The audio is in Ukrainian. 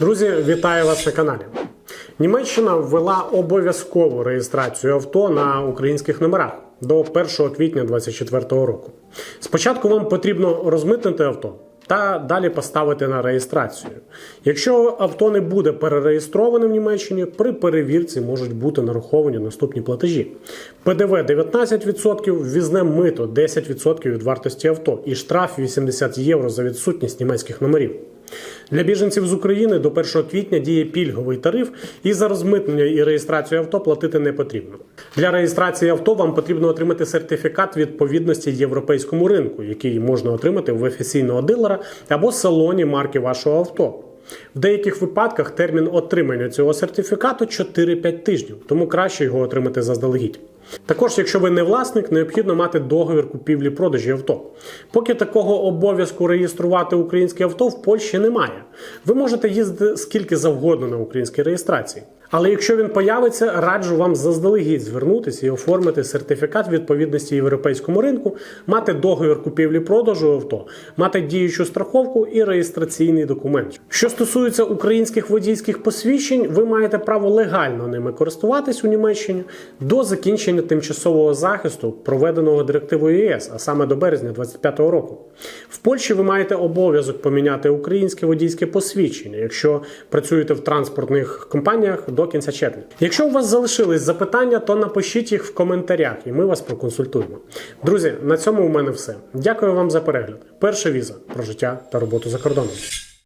Друзі, вітаю вас на каналі. Німеччина ввела обов'язкову реєстрацію авто на українських номерах до 1 квітня 2024 року. Спочатку вам потрібно розмитнити авто та далі поставити на реєстрацію. Якщо авто не буде перереєстроване в Німеччині, при перевірці можуть бути нараховані наступні платежі: ПДВ 19%, ввізне мито 10% від вартості авто і штраф 80 євро за відсутність німецьких номерів. Для біженців з України до 1 квітня діє пільговий тариф, і за розмитнення і реєстрацію авто платити не потрібно. Для реєстрації авто вам потрібно отримати сертифікат відповідності європейському ринку, який можна отримати в офіційного дилера або салоні марки вашого авто. В деяких випадках термін отримання цього сертифікату 4-5 тижнів, тому краще його отримати заздалегідь. Також, якщо ви не власник, необхідно мати договір купівлі-продажі авто. Поки такого обов'язку реєструвати українське авто в Польщі немає. Ви можете їздити скільки завгодно на українській реєстрації. Але якщо він появиться, раджу вам заздалегідь звернутися і оформити сертифікат відповідності європейському ринку, мати договір купівлі-продажу авто, мати діючу страховку і реєстраційний документ. Що стосується українських водійських посвідчень, ви маєте право легально ними користуватись у Німеччині до закінчення тимчасового захисту, проведеного директивою ЄС, а саме до березня 2025 року. В Польщі ви маєте обов'язок поміняти українське водійське посвідчення, якщо працюєте в транспортних компаніях до кінця червня. Якщо у вас залишились запитання, то напишіть їх в коментарях, і ми вас проконсультуємо. Друзі, на цьому у мене все. Дякую вам за перегляд. Перша віза про життя та роботу за кордоном.